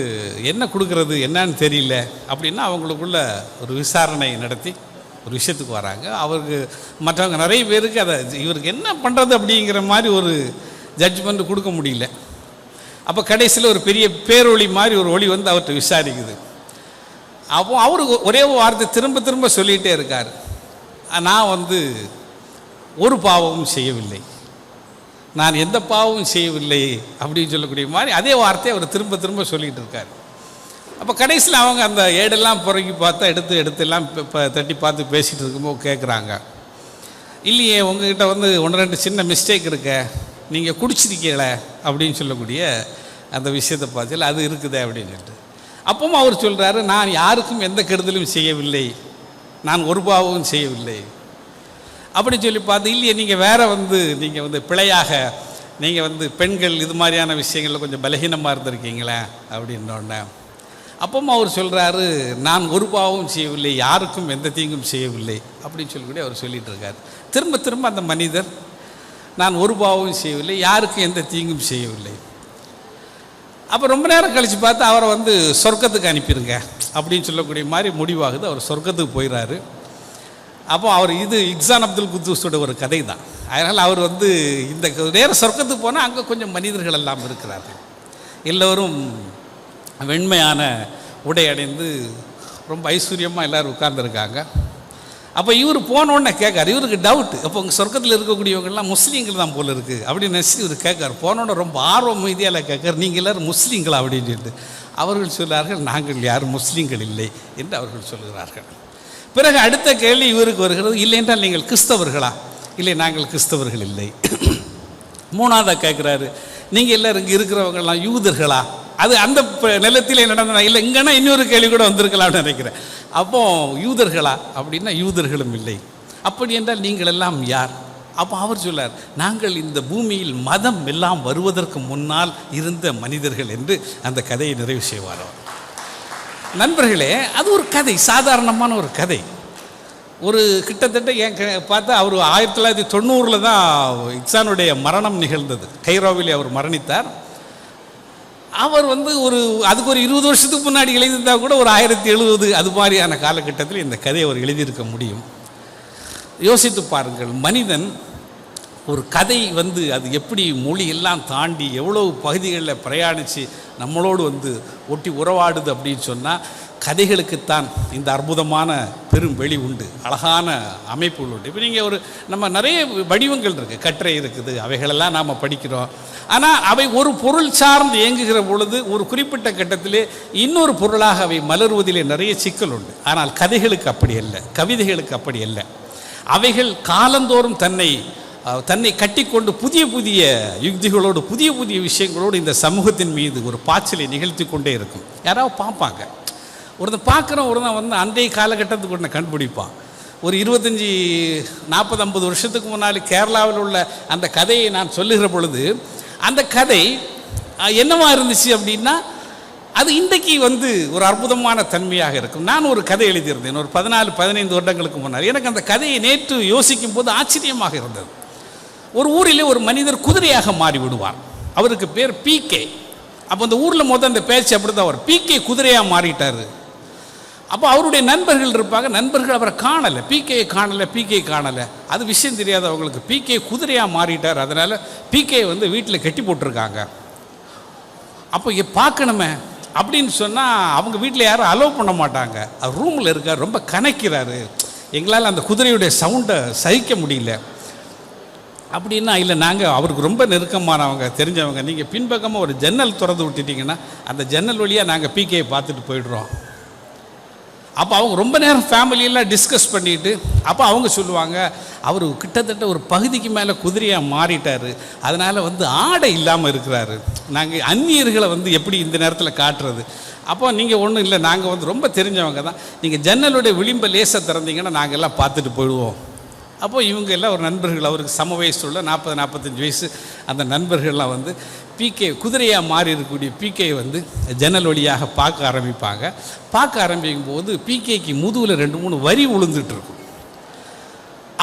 என்ன கொடுக்கறது என்னன்னு தெரியல அப்படின்னா அவங்களுக்குள்ள ஒரு விசாரணை நடத்தி ஒரு விஷயத்துக்கு வராங்க. அவருக்கு மற்றவங்க நிறைய பேருக்கு அதை இவருக்கு என்ன பண்ணுறது அப்படிங்கிற மாதிரி ஒரு ஜட்ஜ்மெண்ட் கொடுக்க முடியல. அப்போ கடைசியில் ஒரு பெரிய பேரொளி மாதிரி ஒரு ஒளி வந்து அவர்கிட்ட விசாரிக்குது. அப்போ அவரு ஒரே வார்த்தை திரும்ப திரும்ப சொல்லிகிட்டே இருக்கார். நான் வந்து ஒரு பாவமும் செய்யவில்லை. நான் எந்த பாவமும் செய்யவில்லை அப்படின்னு சொல்லக்கூடிய மாதிரி அதே வார்த்தையை அவர் திரும்ப திரும்ப சொல்லிகிட்டு இருக்கார். அப்போ கடைசியில் அவங்க அந்த ஏடெல்லாம் புறக்கி பார்த்தா எடுத்து எடுத்து எல்லாம் இப்போ தட்டி பார்த்து பேசிகிட்டு இருக்கும்போது கேட்குறாங்க இல்லையே உங்ககிட்ட வந்து ஒன்று ரெண்டு சின்ன மிஸ்டேக் இருக்க. நீங்கள் குடிச்சிருக்கீங்கள அப்படின்னு சொல்லக்கூடிய அந்த விஷயத்தை பார்த்து அது இருக்குதே அப்படின்னு சொல்லிட்டு. அப்பவும் அவர் சொல்கிறாரு நான் யாருக்கும் எந்த கெடுதலும் செய்யவில்லை. நான் ஒரு பாவமும் செய்யவில்லை. அப்படி சொல்லி பார்த்து இல்லையே நீங்கள் வேறு வந்து நீங்கள் வந்து பிழையாக நீங்கள் வந்து பெண்கள் இது மாதிரியான விஷயங்களில் கொஞ்சம் பலகீனமாக இருந்திருக்கீங்களே? அப்படின்னோடனே அப்பவும் அவர் சொல்கிறாரு நான் ஒரு பாவமும் செய்யவில்லை யாருக்கும் எந்த தீங்கும் செய்யவில்லை அப்படின்னு சொல்லிக்கூட அவர் சொல்லிட்டு இருக்கார். திரும்ப திரும்ப அந்த மனிதர் நான் ஒரு பாவமும் செய்யவில்லை யாருக்கும் எந்த தீங்கும் செய்யவில்லை. அப்போ ரொம்ப நேரம் கழித்து பார்த்து அவரை வந்து சொர்க்கத்துக்கு அனுப்பிடுங்க அப்படின்னு சொல்லக்கூடிய மாதிரி முடிவாகுது. அவர் சொர்க்கத்துக்கு போயிடுறாரு அப்போ அவர் இது இக்ஸான் அப்துல் குத்தூஸோட ஒரு கதை தான் அதனால் அவர் வந்து இந்த நேர சொர்க்கத்துக்கு போனால் அங்கே கொஞ்சம் மனிதர்கள் எல்லாம் இருக்கிறார்கள். எல்லோரும் வெண்மையான உடை அடைந்து ரொம்ப ஐஸ்வர்யமாக எல்லோரும் உட்கார்ந்துருக்காங்க. அப்போ இவர் போனோடனே கேட்காரு இவருக்கு டவுட்டு அப்போ உங்கள் சொர்க்கத்தில் இருக்கக்கூடியவங்கெல்லாம் முஸ்லீம்கள் தான் போல இருக்குது அப்படின்னு நினச்சி இவர் கேட்காரு. போனோடனே ரொம்ப ஆர்வம் மீதியால் கேட்காரு நீங்கள் எல்லோரும் முஸ்லீம்களா? அப்படின்னு சொல்லிட்டு. அவர்கள் சொல்கிறார்கள் நாங்கள் யாரும் முஸ்லீம்கள் இல்லை என்று அவர்கள் சொல்கிறார்கள் பிறகு அடுத்த கேள்வி இவருக்கு வருகிறது இல்லை என்றால் நீங்கள் கிறிஸ்தவர்களா? இல்லை நாங்கள் கிறிஸ்தவர்கள் இல்லை. மூணாவதாக கேட்குறாரு நீங்கள் எல்லாரும் இங்கே இருக்கிறவங்கெல்லாம் யூதர்களா? அது அந்த நிலத்திலே நடந்தா இல்லை இங்கன்னா இன்னொரு கேள்வி கூட வந்திருக்கலாம்னு நினைக்கிறேன். அப்போ யூதர்களா? அப்படின்னா யூதர்களும் இல்லை. அப்படி என்றால் நீங்கள் எல்லாம் யார்? அப்போ அவர் சொல்லார் நாங்கள் இந்த பூமியில் மதம் எல்லாம் வருவதற்கு முன்னால் இருந்த மனிதர்கள் என்று அந்த கதையை நிறைவு செய்வாரோ நண்பர்களே அது ஒரு கதை சாதாரணமான ஒரு கதை. ஒரு கிட்டத்தட்ட என் க- பார்த்தா அவர் ஆயிரத்தி தொள்ளாயிரத்தி தொண்ணூறில் தான் இக்ஸானுடைய மரணம் நிகழ்ந்தது. கைரோவிலே அவர் மரணித்தார். அவர் வந்து ஒரு அதுக்கு ஒரு இருபது வருஷத்துக்கு முன்னாடி எழுதியிருந்தால் கூட ஒரு ஆயிரத்தி எழுபது அது மாதிரியான காலகட்டத்தில் இந்த கதையை அவர் எழுதியிருக்க முடியும். யோசித்து பாருங்கள் மனிதன் ஒரு கதை வந்து அது எப்படி மொழியெல்லாம் தாண்டி எவ்வளவு பகுதிகளில் பிரயாணித்து நம்மளோடு வந்து ஒட்டி உறவாடுது அப்படின்னு சொன்னால் கதைகளுக்குத்தான் இந்த அற்புதமான பெரும் வெளி உண்டு. அழகான அமைப்புகள் உண்டு. இப்போ நீங்கள் ஒரு நம்ம நிறைய வடிவங்கள் இருக்குது கட்டுரை இருக்குது அவைகளெல்லாம் நாம் படிக்கிறோம். ஆனால் அவை ஒரு பொருள் சார்ந்து இயங்குகிற பொழுது ஒரு குறிப்பிட்ட கட்டத்திலே இன்னொரு பொருளாக அவை மலருவதிலே நிறைய சிக்கல் உண்டு. ஆனால் கதைகளுக்கு அப்படி அல்ல கவிதைகளுக்கு அப்படி அல்ல. அவைகள் காலந்தோறும் தன்னை தன்னை கட்டிக்கொண்டு புதிய புதிய யுக்திகளோடு புதிய புதிய விஷயங்களோடு இந்த சமூகத்தின் மீது ஒரு பாய்ச்சலை நிகழ்த்தி கொண்டே இருக்கும். யாராவது பார்ப்பாங்க. ஒருத்தன் பார்க்குறோம் ஒருத்தன் வந்து அன்றைய காலகட்டத்துக்கு ஒன்று கண்டுபிடிப்பான். ஒரு இருபத்தஞ்சி நாற்பது ஐம்பது வருஷத்துக்கு முன்னாடி கேரளாவில் உள்ள அந்த கதையை நான் சொல்லுகிற பொழுது அந்த கதை என்னவாக என்னவா இருந்துச்சு அப்படின்னா அது இன்றைக்கு வந்து ஒரு அற்புதமான தன்மையாக இருக்கும். நான் ஒரு கதை எழுதியிருந்தேன். ஒரு பதினாலு பதினைந்து வருடங்களுக்கு முன்னால். எனக்கு அந்த கதையை நேற்று யோசிக்கும் போது ஆச்சரியமாக இருந்தது. ஒரு ஊரிலே ஒரு மனிதர் குதிரையாக மாறி விடுவார் அவருக்கு பேர் பிகே அப்போ அந்த ஊரில் மொதல் அந்த பேச்சு அப்படி தான் அவர் பிகே குதிரையாக மாறிட்டார். அப்போ அவருடைய நண்பர்கள் இருப்பாங்க. நண்பர்கள் அவரை காணலை. PK காணலை PK காணலை. அது விஷயம் தெரியாது அவங்களுக்கு. பிகே குதிரையாக மாறிட்டார். அதனால் பிகே வந்து வீட்டில் கட்டி போட்டிருக்காங்க. அப்போ இ- பார்க்கணுமே அப்படின்னு சொன்னால் அவங்க வீட்டில் யாரும் அலோவ் பண்ண மாட்டாங்க. அவர் ரூமில் இருக்கார். ரொம்ப கணக்கிறாரு எங்களால் அந்த குதிரையுடைய சவுண்டை சகிக்க முடியல. அப்படின்னா இல்லை நாங்கள் அவருக்கு ரொம்ப நெருக்கமானவங்க தெரிஞ்சவங்க. நீங்கள் பின்பக்கமாக ஒரு ஜன்னல் திறந்து விட்டுட்டீங்கன்னா அந்த ஜன்னல் வழியாக நாங்கள் பிகேயை பார்த்துட்டு போயிடுறோம். அப்போ அவங்க ரொம்ப நேரம் ஃபேமிலியெல்லாம் டிஸ்கஸ் பண்ணிட்டு அப்போ அவங்க சொல்லுவாங்க அவர் கிட்டத்தட்ட ஒரு பகுதிக்கு மேலே குதிரையாக மாறிட்டார். அதனால் வந்து ஆடை இல்லாமல் இருக்கிறாரு. நாங்கள் அந்நியர்களை வந்து எப்படி இந்த நேரத்தில் காட்டுறது? அப்போ நீங்கள் ஒன்றும் இல்லை நாங்கள் வந்து ரொம்ப தெரிஞ்சவங்க தான். நீங்கள் ஜன்னலுடைய விளிம்பை லேசாக திறந்தீங்கன்னா நாங்கள் எல்லாம் பார்த்துட்டு போயிடுவோம். அப்போது இவங்க எல்லாம் ஒரு நண்பர்கள் அவருக்கு சம வயசு உள்ள நாற்பது நாற்பத்தஞ்சு வயசு. அந்த நண்பர்கள்லாம் வந்து பிகே குதிரையாக மாறி இருக்கக்கூடிய பிகே வந்து ஜன்னல் வழியாக பார்க்க ஆரம்பிப்பாங்க. பார்க்க ஆரம்பிக்கும் போது பிகேக்கு முதுகில் ரெண்டு மூணு வரி விழுந்துட்டு இருக்கும்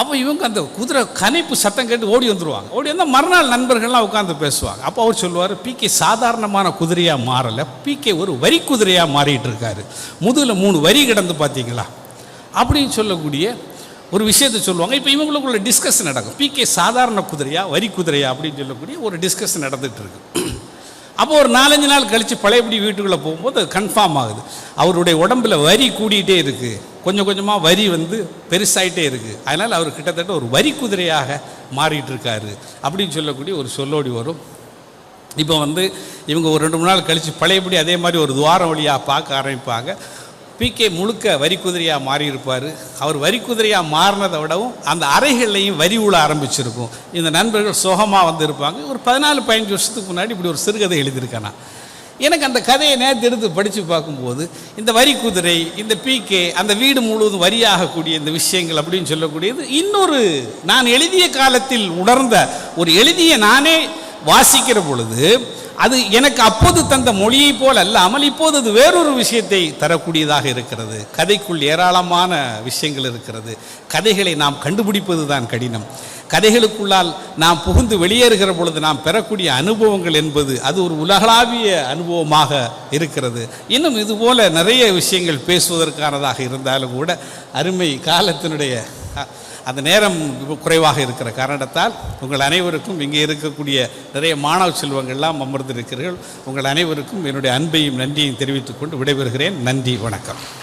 அப்போ இவங்க அந்த குதிரை கனைப்பு சத்தம் கேட்டு ஓடி வந்துடுவாங்க ஓடி வந்தால் மறுநாள் நண்பர்கள்லாம் உட்காந்து பேசுவாங்க. அப்போ அவர் சொல்லுவார் பிகே சாதாரணமான குதிரையாக மாறலை. பிகே ஒரு வரி குதிரையாக மாறிட்டு இருக்காரு முதுகில் மூணு வரி கிடந்து பார்த்தீங்களா? அப்படின்னு சொல்லக்கூடிய ஒரு விஷயத்தை சொல்லுவாங்க. இப்போ இவங்களுக்குள்ள டிஸ்கஸ் நடக்கும். பிகே சாதாரண குதிரையா வரி குதிரையா அப்படின்னு சொல்லக்கூடிய ஒரு டிஸ்கஷன் நடந்துகிட்டு இருக்கு. அப்போ ஒரு நாலஞ்சு நாள் கழித்து பழையபடி வீட்டுக்குள்ளே போகும்போது அது கன்ஃபார்ம் ஆகுது. அவருடைய உடம்புல வரி கூடிட்டே இருக்குது கொஞ்சம் கொஞ்சமாக வரி வந்து பெருசாயிட்டே இருக்குது அதனால் அவர் கிட்டத்தட்ட ஒரு வரி குதிரையாக மாறிட்டு இருக்காரு அப்படின்னு சொல்லக்கூடிய ஒரு சொல்லோடி வரும். இப்போ வந்து இவங்க ஒரு ரெண்டு மூணு நாள் கழித்து பழையபடி அதே மாதிரி ஒரு துவாரம் வழியாக பார்க்க ஆரம்பிப்பாங்க. பிகே முழுக்க வரி குதிரையாக அவர் வரி குதிரையாக மாறினதை விடவும் அந்த அறைகள்லையும் வரி உள்ள ஆரம்பிச்சிருக்கும். இந்த நண்பர்கள் சோகமாக வந்து இருப்பாங்க ஒரு பதினாலு பதினஞ்சு வருஷத்துக்கு முன்னாடி இப்படி ஒரு சிறுகதை எழுதியிருக்கேன்? நான் எனக்கு அந்த கதையை நேற்று எடுத்து படித்து பார்க்கும்போது இந்த வரி குதிரை இந்த பிகே அந்த வீடு முழுவதும் வரியாகக்கூடிய இந்த விஷயங்கள் அப்படின்னு சொல்லக்கூடியது இன்னொரு நான் எழுதிய காலத்தில் உணர்ந்த ஒரு எழுதிய நானே வாசிக்கிற பொழுது அது எனக்கு அப்போது தந்த மொழியைப் போல் அல்லாமல் இப்போது அது வேறொரு விஷயத்தை தரக்கூடியதாக இருக்கிறது. கதைக்குள் ஏராளமான விஷயங்கள் இருக்கிறது. கதைகளை நாம் கண்டுபிடிப்பது தான் கடினம். கதைகளுக்குள்ளால் நாம் புகுந்து வெளியேறுகிற பொழுது நாம் பெறக்கூடிய அனுபவங்கள் என்பது அது ஒரு உலகளாவிய அனுபவமாக இருக்கிறது. இன்னும் இதுபோல நிறைய விஷயங்கள் பேசுவதற்கானதாக இருந்தாலும் கூட அருமை காலத்தினுடைய அந்த நேரம் குறைவாக இருக்கிற காரணத்தால் உங்கள் அனைவருக்கும் இங்கே இருக்கக்கூடிய நிறைய மாணவ செல்வங்கள்லாம் அமர்ந்திருக்கிறீர்கள். உங்கள் அனைவருக்கும் என்னுடைய அன்பையும் நன்றியையும் தெரிவித்துக் கொண்டு விடைபெறுகிறேன். நன்றி வணக்கம்.